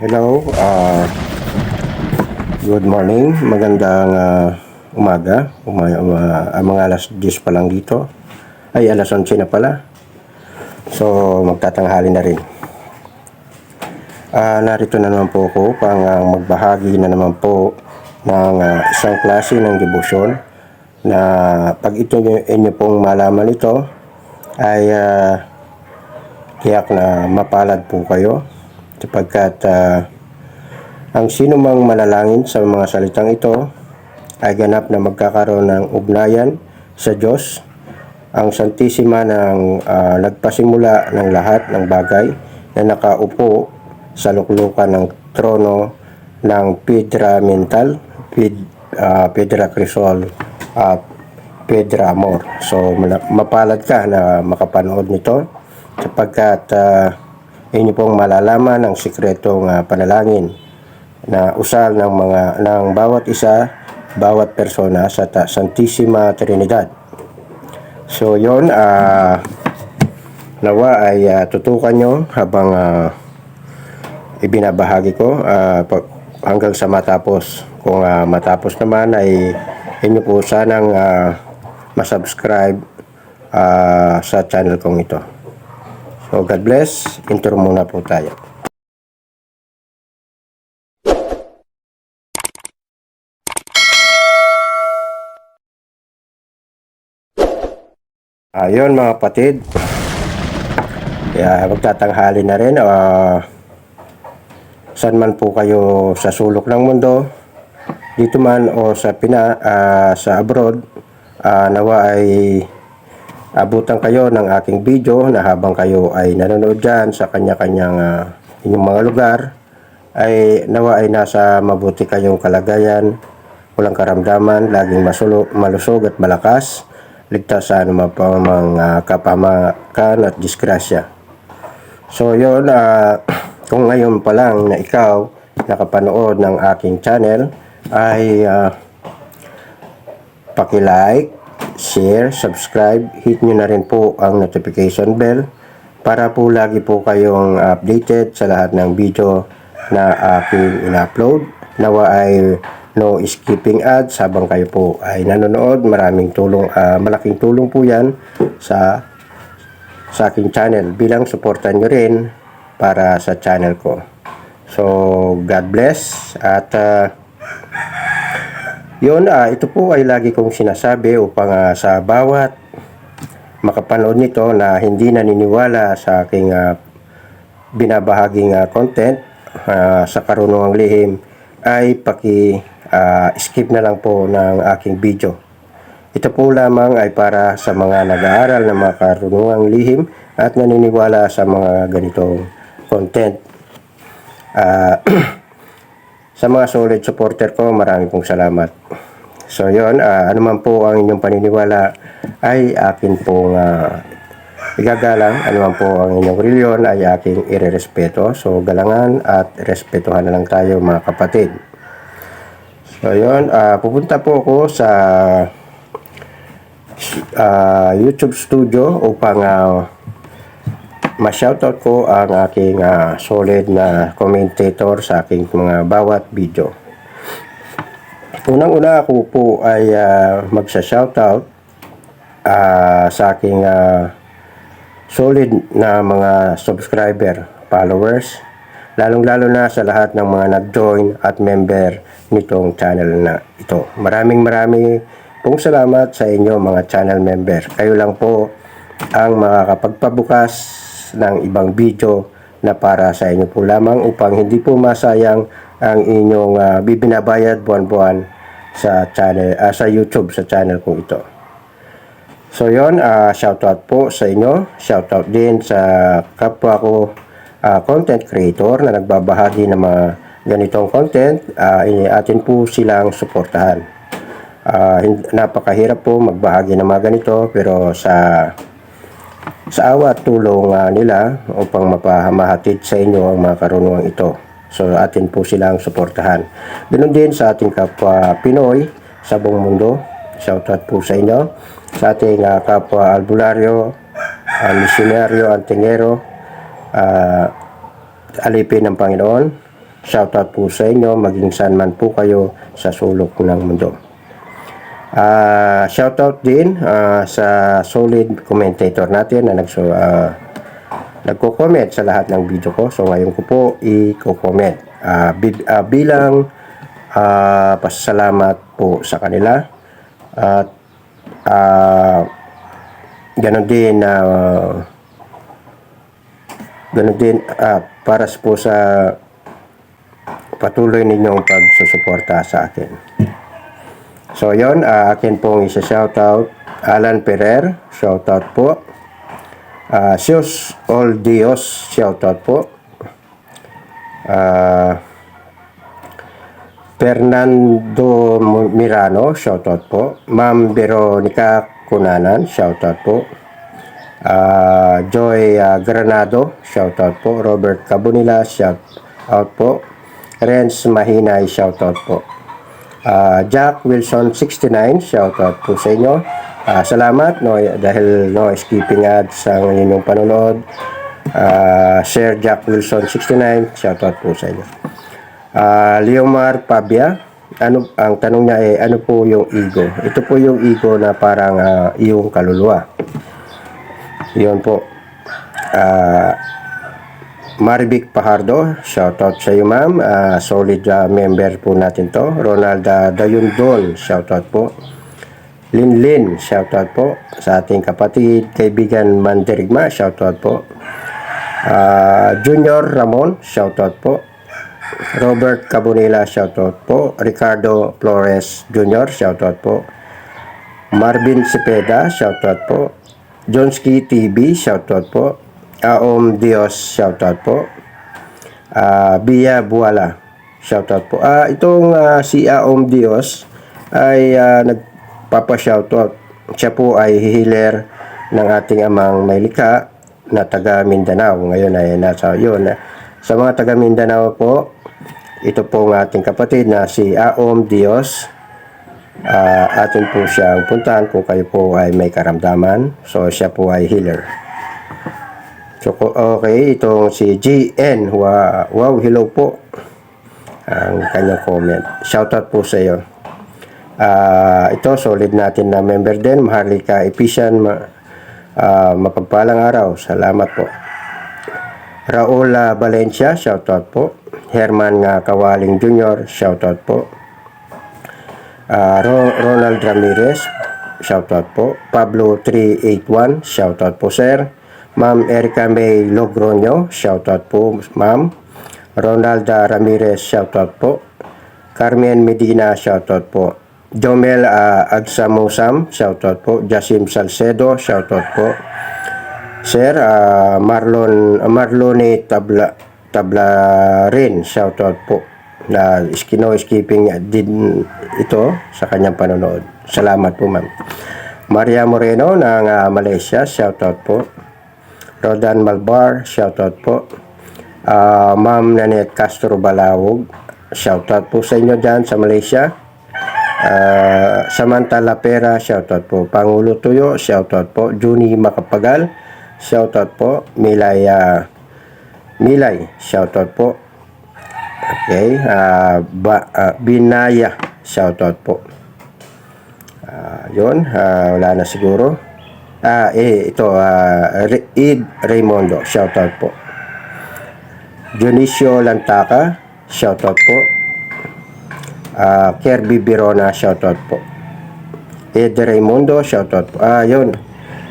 Hello, uh, good morning, magandang uh, umaga, Uma, uma- ah, mga alas 10 pa lang dito, ay alas 11 na pala, so magtatanghali na rin. Ah, narito na naman po ako upang ah, magbahagi na naman po ng ah, isang klase ng debosyon na pag ito nyo- inyo pong malaman ito ay ah, tiyak na mapalad po kayo sapagkat ah, ang sino mang manalangin sa mga salitang ito ay ganap na magkakaroon ng ugnayan sa Diyos ang Santisima ng ah, nagpasimula ng lahat ng bagay na nakaupo sa luklukan ng trono ng Piedra Mental, Pid, ah, Piedra Crisol at Piedra Amor. So mapalad ka na makapanood nito sapagkat ah, inyo pong malalaman ang sikretong ah, panalangin na usal ng mga ng bawat isa, bawat persona sa ta- Santissima Trinidad. So yon ah nawa ay ah, tutukan nyo habang ah, ibinabahagi ko pag- hanggang sa matapos. Kung ah, matapos naman ay inyo po sanang ah, masubscribe ah, sa channel kong ito. So God bless. Intro muna po tayo. Ayun mga kapatid. Kaya magtatanghali na rin. ah saan man po kayo sa sulok ng mundo, dito man o sa Pina, ah, sa abroad, ah, nawa ay abutan kayo ng aking video na habang kayo ay nanonood dyan sa kanya-kanyang ah, inyong mga lugar, ay nawa ay nasa mabuti kayong kalagayan, walang karamdaman, laging masulo, malusog at malakas, ligtas sa anumang mga kapamakan at disgrasya. So yun, ah, kung ngayon pa lang na ikaw nakapanood ng aking channel ay ah, paki-like, share, subscribe, hit nyo na rin po ang notification bell para po lagi po kayong updated sa lahat ng video na aking in-upload. Nawa ay no skipping ads habang kayo po ay nanonood. Maraming tulong, ah, malaking tulong po yan sa sa aking channel bilang suportan nyo rin para sa channel ko. So, God bless at ah, yun, ah, ito po ay lagi kong sinasabi upang ah, sa bawat makapanood nito na hindi naniniwala sa aking ah, binabahaging ah, content ah, sa karunungang lihim ay paki ah, skip na lang po ng aking video. Ito po lamang ay para sa mga nag-aaral ng mga karunungang lihim at naniniwala sa mga ganitong content. Ah, sa mga solid supporter ko, marami pong salamat. So yon, ah, ano man po ang inyong paniniwala ay akin pong ah, igagalang. Ano man po ang inyong reliyon ay aking irerespeto. So galangan at respetuhan na lang tayo mga kapatid. So yon, ah, pupunta po ako sa ah, YouTube studio upang ah, ma-shoutout ko ang aking ah, solid na commentator sa aking mga bawat video. Unang-una ako po ay ah, magsa-shoutout ah, sa aking ah, solid na mga subscriber, followers, lalong-lalo na sa lahat ng mga nag-join at member nitong channel na ito. Maraming maraming pong salamat sa inyo mga channel member. Kayo lang po ang makakapagpabukas ng ibang video na para sa inyo po lamang upang hindi po masayang ang inyong ah, bibinabayad buwan-buwan sa channel ah, sa YouTube sa channel kong ito. So yon, ah, shoutout po sa inyo. Shoutout din sa kapwa ko ah, content creator na nagbabahagi ng mga ganitong content. Ini atin po silang suportahan. Ah, hin- napakahirap po magbahagi ng mga ganito pero sa sa awa at tulong ah, nila upang mapahamahatid sa inyo ang mga karunungan ito. So atin po silang suportahan. Ganun din sa ating kapwa Pinoy sa buong mundo. Shoutout po sa inyo. Sa ating ah, kapwa albularyo, uh, misyonaryo, antingero, ah, alipin ng Panginoon. Shoutout po sa inyo, maging saan man po kayo sa sulok ng mundo. Ah, shoutout din ah, sa solid commentator natin na nagso ah, nagko-comment sa lahat ng video ko. So ngayon ko po i-comment. Ah, bi- ah, bilang ah, pasasalamat po sa kanila at ah, ganon din na ganon din ah, para po sa patuloy ninyong pagsusuporta sa akin. So yon uh, akin pong isa shoutout Alan Ferrer, shoutout po. Uh, Sios All Dios, shoutout po. Ah, Fernando Mirano, shoutout po. Ma'am Veronica Cunanan, shoutout po. Ah, Joy ah, Granado, shoutout po. Robert Cabunila, shoutout po. Renz Mahinay, shoutout po. Ah, Jack Wilson 69, shoutout po sa inyo. Ah, salamat no dahil no skipping ads ang inyong panonood. Ah, Sir Jack Wilson 69, shoutout po sa inyo. Ah, Leomar Pabia, ano ang tanong niya ay ano po yung ego? Ito po yung ego na parang ah, iyong kaluluwa. Yun po. Ah, Maribik Pahardo, shoutout sa iyo ma'am. Ah, solid ah, member po natin to. Ronald uh, Dayundon, shoutout po. Linlin, shoutout po. Sa ating kapatid, kaibigan Mandirigma, shoutout po. Ah, Junior Ramon, shoutout po. Robert Cabonela, shoutout po. Ricardo Flores Jr., shoutout po. Marvin Cepeda, shoutout po. Jonski TV, shoutout po. Aom Dios, shoutout po. Ah, Bia Buala, shoutout po. Ah, itong ah, si Aom Dios ay ah, nagpapa-shoutout. Siya po ay healer ng ating amang may na taga Mindanao. Ngayon ay nasa yun. Sa mga taga Mindanao po, ito po ang ating kapatid na si Aom Dios. Ah, atin po siyang puntahan kung kayo po ay may karamdaman. So, siya po ay healer. So, okay, itong si GN. Wow, wow hello po. Ang kanyang comment. Shoutout po sa iyo. Ah, ito, solid natin na member din. Maharlika Episan. Ma, ah, mapagpalang araw. Salamat po. Raul ah, Valencia, shoutout po. Herman nga Kawaling Jr., shoutout po. Ah, Ro- Ronald Ramirez, shoutout po. Pablo 381, shoutout po sir. Ma'am Erica May Logroño, shoutout po ma'am. Ronald ah, Ramirez, shoutout po. Carmen Medina, shoutout po. Jomel ah, Agsamusam, shoutout po. Jasim Salcedo, shoutout po. Sir ah, Marlon Marlone Tabla Tabla rin shoutout po na skino skipping din ito sa kanyang panonood. Salamat po ma'am. Maria Moreno ng ah, Malaysia, shoutout po. Rodan Malbar, shoutout po. Ah, Ma'am Nanette Castro Balawog, shoutout po sa inyo dyan sa Malaysia. Ah, Samantala Pera, shoutout po. Pangulo Tuyo, shoutout po. Juni Makapagal, shoutout po. Milay, ah, Milay, shoutout po. Okay, ah, ba, ah, Binaya, shoutout po. Ah, yun, ah, wala na siguro. Ah, eh, ito, Re- Id Raymondo, shoutout po. Dionisio Lantaka, shoutout po. Ah, Kirby Birona, shoutout po. Ed Raymondo, shoutout po. Ah, yun.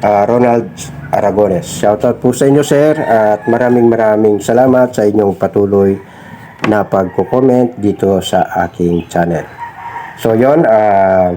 Ah, Ronald Aragones, shoutout po sa inyo, sir. At maraming maraming salamat sa inyong patuloy na pagko-comment dito sa aking channel. So, yun. Ah,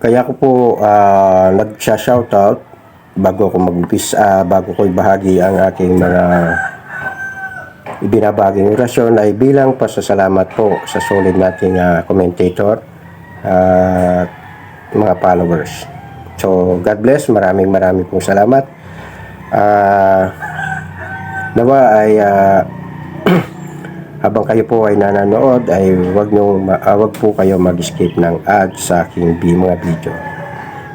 kaya ko po ah, nag-shoutout bago ko mag-umpis, ah, bago ko ibahagi ang aking mga ibinabaging orasyon ay bilang pasasalamat po sa solid nating ah, commentator at mga followers. So, God bless. Maraming maraming pong salamat. Ah, nawa ay ah, habang kayo po ay nanonood ay wag niyo uh, wag po kayo mag-skip ng ads sa aking mga video.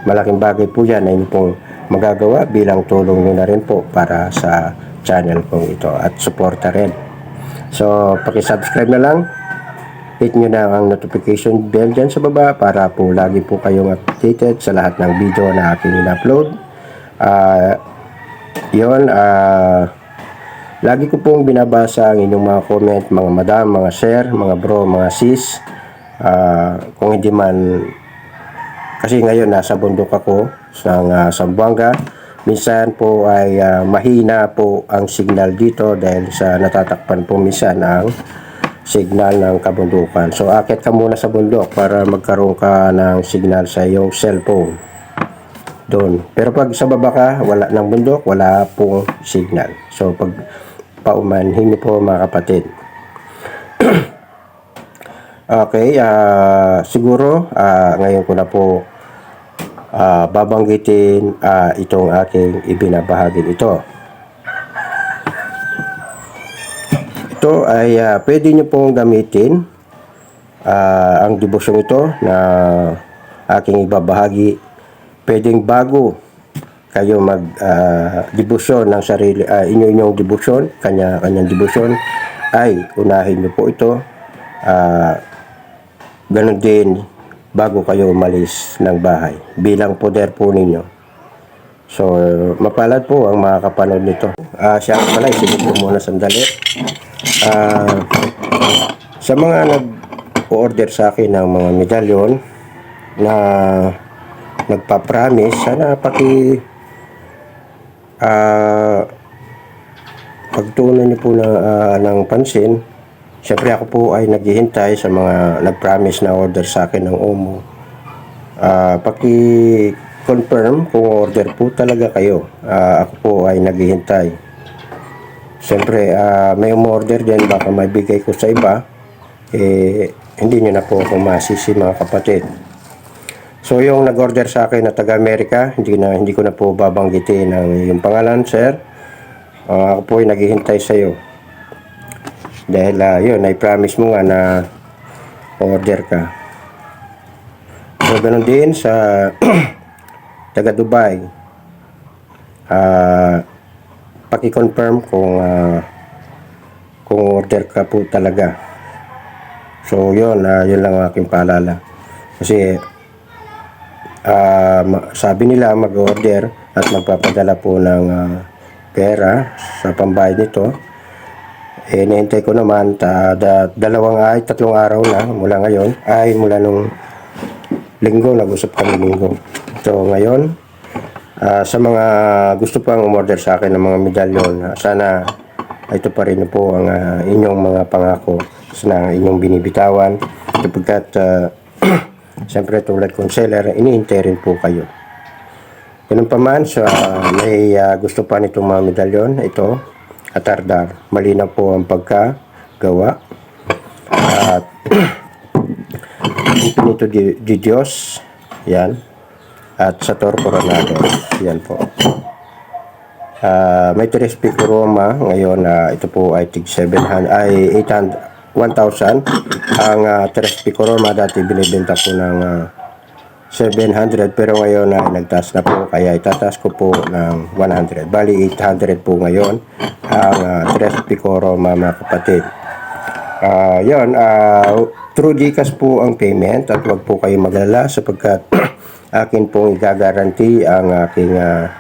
Malaking bagay po 'yan na pong magagawa bilang tulong niyo na rin po para sa channel kong ito at suporta rin So, paki-subscribe na lang. Hit nyo na ang notification bell dyan sa baba para po lagi po kayong updated sa lahat ng video na aking in-upload. Ah, yun, ah, lagi ko pong binabasa ang inyong mga comment, mga madam, mga sir, mga bro, mga sis. Ah, kung hindi man kasi ngayon nasa bundok ako sa uh, Zamboanga. Minsan po ay ah, mahina po ang signal dito dahil sa natatakpan po minsan ang signal ng kabundukan. So akit ka muna sa bundok para magkaroon ka ng signal sa iyong cellphone. Doon. Pero pag sa baba ka, wala ng bundok, wala pong signal. So pag paumanhin niyo po mga kapatid. Okay, ah siguro ah ngayon ko na po ah, babanggitin ah, itong aking ibinabahagi ito. Ito ay ah, pwede nyo pong gamitin ah, ang devotion ito na aking ibabahagi. Pwedeng bago kayo mag ah, debosyon ng sarili, ah, inyo-inyong debosyon, kanya-kanyang debosyon, ay unahin nyo po ito. Ah, Ganon din bago kayo umalis ng bahay bilang poder po ninyo. So, mapalad po ang mga kapanood nito. Ah, siya pala, isipin ko muna sandali. Ah, sa mga nag-order sa akin ng mga medalyon na nagpa-promise, sana pati ah, pagtuunan niyo po na, ah, ng pansin Siyempre ako po ay naghihintay sa mga nag-promise na order sa akin ng Omo. Ah, paki-confirm kung order po talaga kayo. Ah, ako po ay naghihintay. Siyempre, ah, may umorder din, baka may bigay ko sa iba. Eh, hindi nyo na po ako masisi mga kapatid. So, yung nag-order sa akin na taga-Amerika, hindi, na, hindi ko na po babanggitin ang yung pangalan, sir. Ah, ako po ay naghihintay sa iyo. Dahil uh, yun, na-promise mo nga na order ka. So, ganun din sa taga Dubai. Ah, paki-confirm kung ah, kung order ka po talaga. So, yun, ah, yun lang ang aking paalala. Kasi, ma- sabi nila mag-order at magpapadala po ng ah, pera sa pambayad nito eh, nihintay ko naman, ta, da, dalawang ay, tatlong araw na mula ngayon, ay mula nung linggo, nag-usap kami linggo. So, ngayon, ah, sa mga gusto pang umorder sa akin ng mga medalyon, sana ito pa rin po ang ah, inyong mga pangako na inyong binibitawan. Sapagkat, uh, siyempre tulad kong seller, iniintay rin po kayo. Ganun pa man, sa may ah, gusto pa nitong mga medalyon, ito, atardar. Malinaw po ang pagkagawa. At Infinito di, di Dios, yan. At Sator Coronado, yan po. Ah, may tres pico Roma ngayon na ito po ay tig 700 ay 800 1,000 ang uh, tres pico Roma dati binibenta ko ng ah, 700 pero ngayon ay nagtaas na po. Kaya itataas ko po ng 100 bali 800 po ngayon ang uh, tres pico Roma mga kapatid. Ah, yon ah through GCash po ang payment at wag po kayo maglala sapagkat akin pong igagaranti ang aking ah,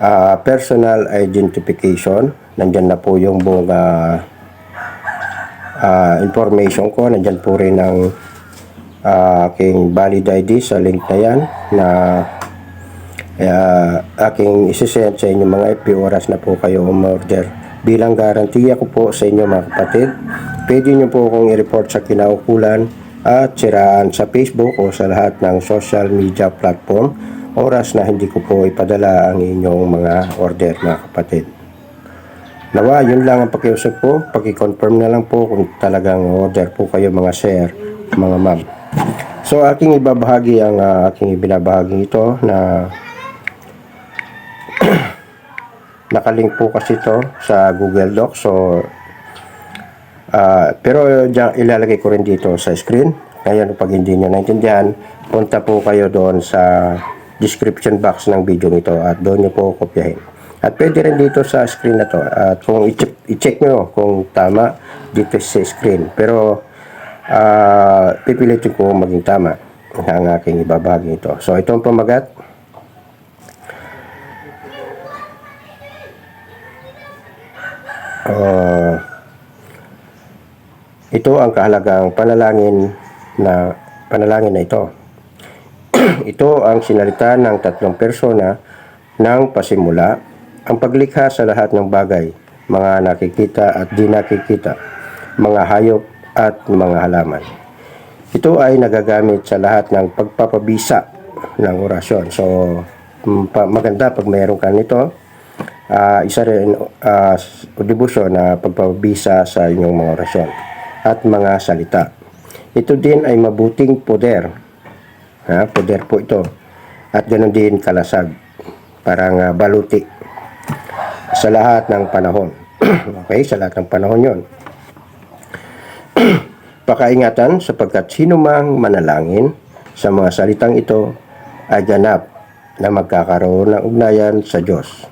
ah, personal identification. Nandyan na po yung buong ah, ah, information ko. Nandyan po rin ang ah, aking valid ID sa link na yan na ah, aking isisend sa inyo mga FP oras na po kayo umorder. Bilang garantiya ko po sa inyo mga kapatid, pwede nyo po akong i-report sa kinaukulan at siraan sa Facebook o sa lahat ng social media platform oras na hindi ko po ipadala ang inyong mga order mga kapatid. Nawa, yun lang ang pakiusap po. Paki-confirm na lang po kung talagang order po kayo mga sir, mga ma'am. So aking ibabahagi ang ah, aking ibinabahagi ito na nakalink po kasi ito sa Google Docs. So ah, pero diyan ilalagay ko rin dito sa screen. Ngayon pag hindi niyo naintindihan, punta po kayo doon sa description box ng video nito at doon niyo po kopyahin. At pwede rin dito sa screen na to. At kung i-check, i-check nyo kung tama dito sa screen. Pero ah pipilitin ko maging tama ang aking ibabagi ito. So ito ang pamagat. Ah, ito ang kahalagang panalangin na panalangin na ito. ito ang sinalita ng tatlong persona ng pasimula, ang paglikha sa lahat ng bagay, mga nakikita at di nakikita, mga hayop at mga halaman. Ito ay nagagamit sa lahat ng pagpapabisa ng orasyon. So, mm, maganda pag mayroon ka nito. Ah, isa rin uh, devotion na pagpapabisa sa inyong mga orasyon at mga salita. Ito din ay mabuting poder. Ha, poder po ito. At ganoon din kalasag. Parang ah, baluti. Sa lahat ng panahon. okay, sa lahat ng panahon yon. Pakaingatan sapagkat sino mang manalangin sa mga salitang ito ay ganap na magkakaroon ng ugnayan sa Diyos.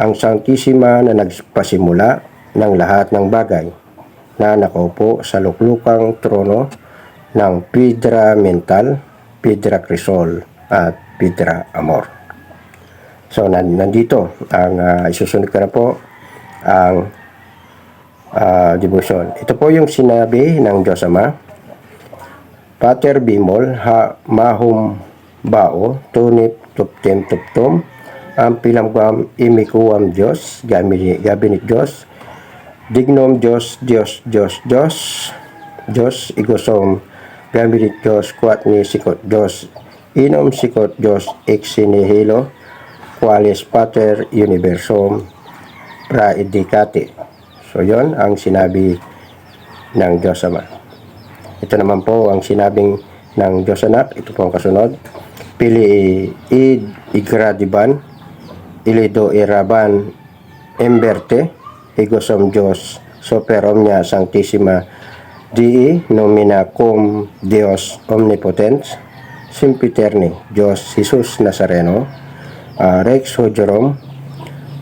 Ang Sanktisima na nagpasimula ng lahat ng bagay na nakaupo sa luklukang trono ng Pidra Mental, Pidra Crisol at Pidra Amor. So nan- nandito ang ah, isusunod ko na po ang ah, devotion. Ito po yung sinabi ng Diyos Ama. Pater Bimol, ha, mahum bao, tunip tuptem tuptum, ang pilamgam imikuam Diyos, gabi, gabi ni Diyos, dignom Diyos, Diyos, Diyos, Diyos, Diyos, igosom, gabi ni Diyos, kwat ni sikot Diyos, inom sikot Diyos, ex nihilo, qualis pater universum, praedicate. So, yon ang sinabi ng Diyos Ama. Ito naman po ang sinabing ng Diyos Anak. Ito po ang kasunod. Pili id igradiban, ilido iraban, emberte, igosom Diyos, super omnia sanctissima, dii nomina cum Dios omnipotens, sempiterni, Diyos Jesus Nazareno, ah, Rex Hojorum,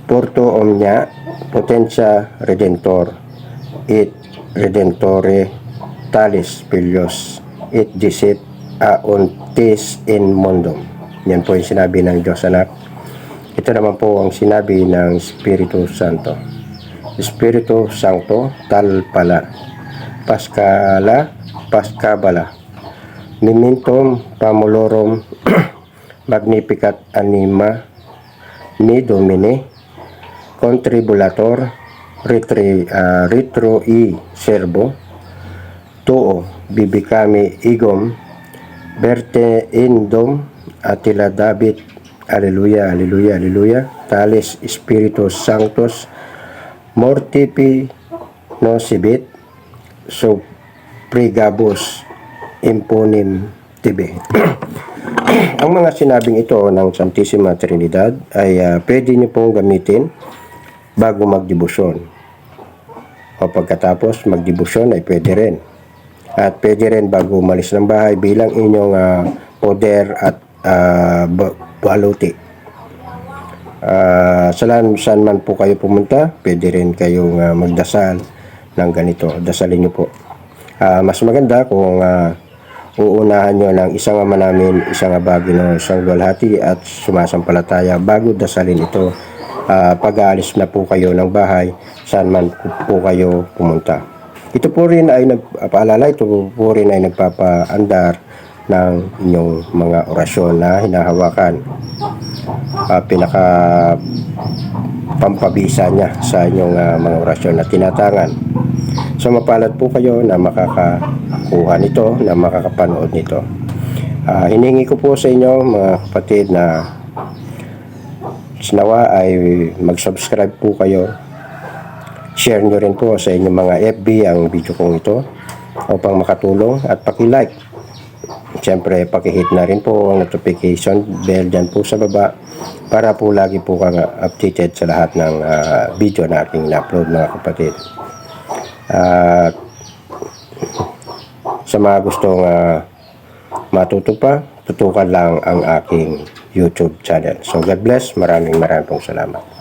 Porto omnia potentia redentor et redentore talis filios et dicit auntis in mundum. Yan po yung sinabi ng Diyos anak. Ito naman po ang sinabi ng Espiritu Santo. Espiritu Santo tal pala. Pascala, Pascabala. Mimintum pamulorum magnificat anima ni Domine contribulator retri, ah, retro i servo tuo bibikami igom berte indom atila David Alleluia, Alleluia, Alleluia Tales Spiritus Sanctus Mortipi Nocibit So Prigabus Imponim Tibe Ang mga sinabing ito ng Santissima Trinidad ay ah, pwede niyo pong gamitin bago magdibusyon. O pagkatapos magdibusyon ay pwede rin. At pwede rin bago umalis ng bahay bilang inyong ah, poder at ba- baluti. Ah, saan, saan man po kayo pumunta, pwede rin kayong ah, magdasal ng ganito. Dasalin niyo po. Ah, mas maganda kung ah, uunahan nyo ng isang ama namin, isang abagino, isang walhati at sumasampalataya bago dasalin ito ah, pag-aalis na po kayo ng bahay saan man po kayo pumunta. Ito po rin ay nagpaalala, ito po rin ay nagpapaandar ng inyong mga orasyon na hinahawakan. Ah, pinaka pampabisa niya sa inyong ah, mga orasyon na tinatangan. So mapalad po kayo na makakakuha nito, na makakapanood nito. Ah, hiningi ko po sa inyo mga kapatid na sinawa ay mag-subscribe po kayo. Share nyo rin po sa inyong mga FB ang video kong ito upang makatulong at paki-like. Siyempre, paki-hit na rin po ang notification bell dyan po sa baba para po lagi po kang updated sa lahat ng ah, video na aking na-upload mga kapatid. At sa mga gustong ah, matuto tutukan lang ang aking YouTube channel. So God bless. Maraming maraming salamat.